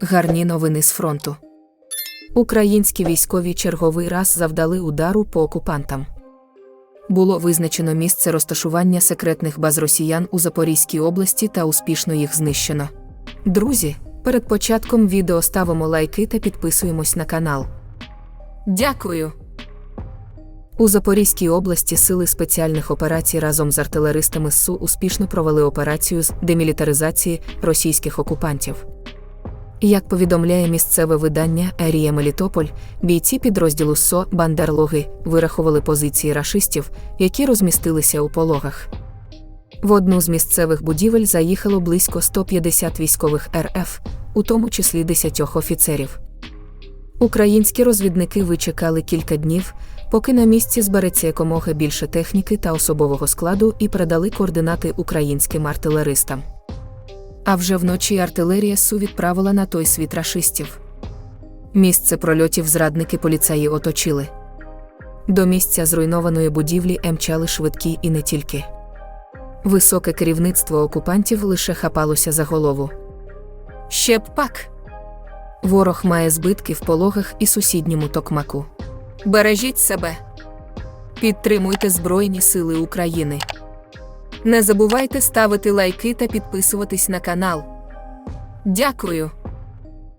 Гарні новини з фронту. Українські військові черговий раз завдали удару по окупантам. Було визначено місце розташування секретних баз росіян у Запорізькій області та успішно їх знищено. Друзі, перед початком відео ставимо лайки та підписуємось на канал. Дякую! У Запорізькій області сили спеціальних операцій разом з артилеристами СУ успішно провели операцію з демілітаризації російських окупантів. Як повідомляє місцеве видання Ерія Мелітополь, бійці підрозділу СО Бандерлоги вирахували позиції рашистів, які розмістилися у пологах. В одну з місцевих будівель заїхало близько 150 військових РФ, у тому числі 10 офіцерів. Українські розвідники вичекали кілька днів, поки на місці збереться якомога більше техніки та особового складу і передали координати українським артилеристам. А вже вночі артилерія СУ відправила на той світ рашистів. Місце прольотів зрадники поліцаї оточили. До місця зруйнованої будівлі емчали швидкі і не тільки. Високе керівництво окупантів лише хапалося за голову. Ще б пак. Ворог має збитки в пологах і сусідньому токмаку. Бережіть себе. Підтримуйте Збройні Сили України. Не забувайте ставити лайки та підписуватись на канал. Дякую.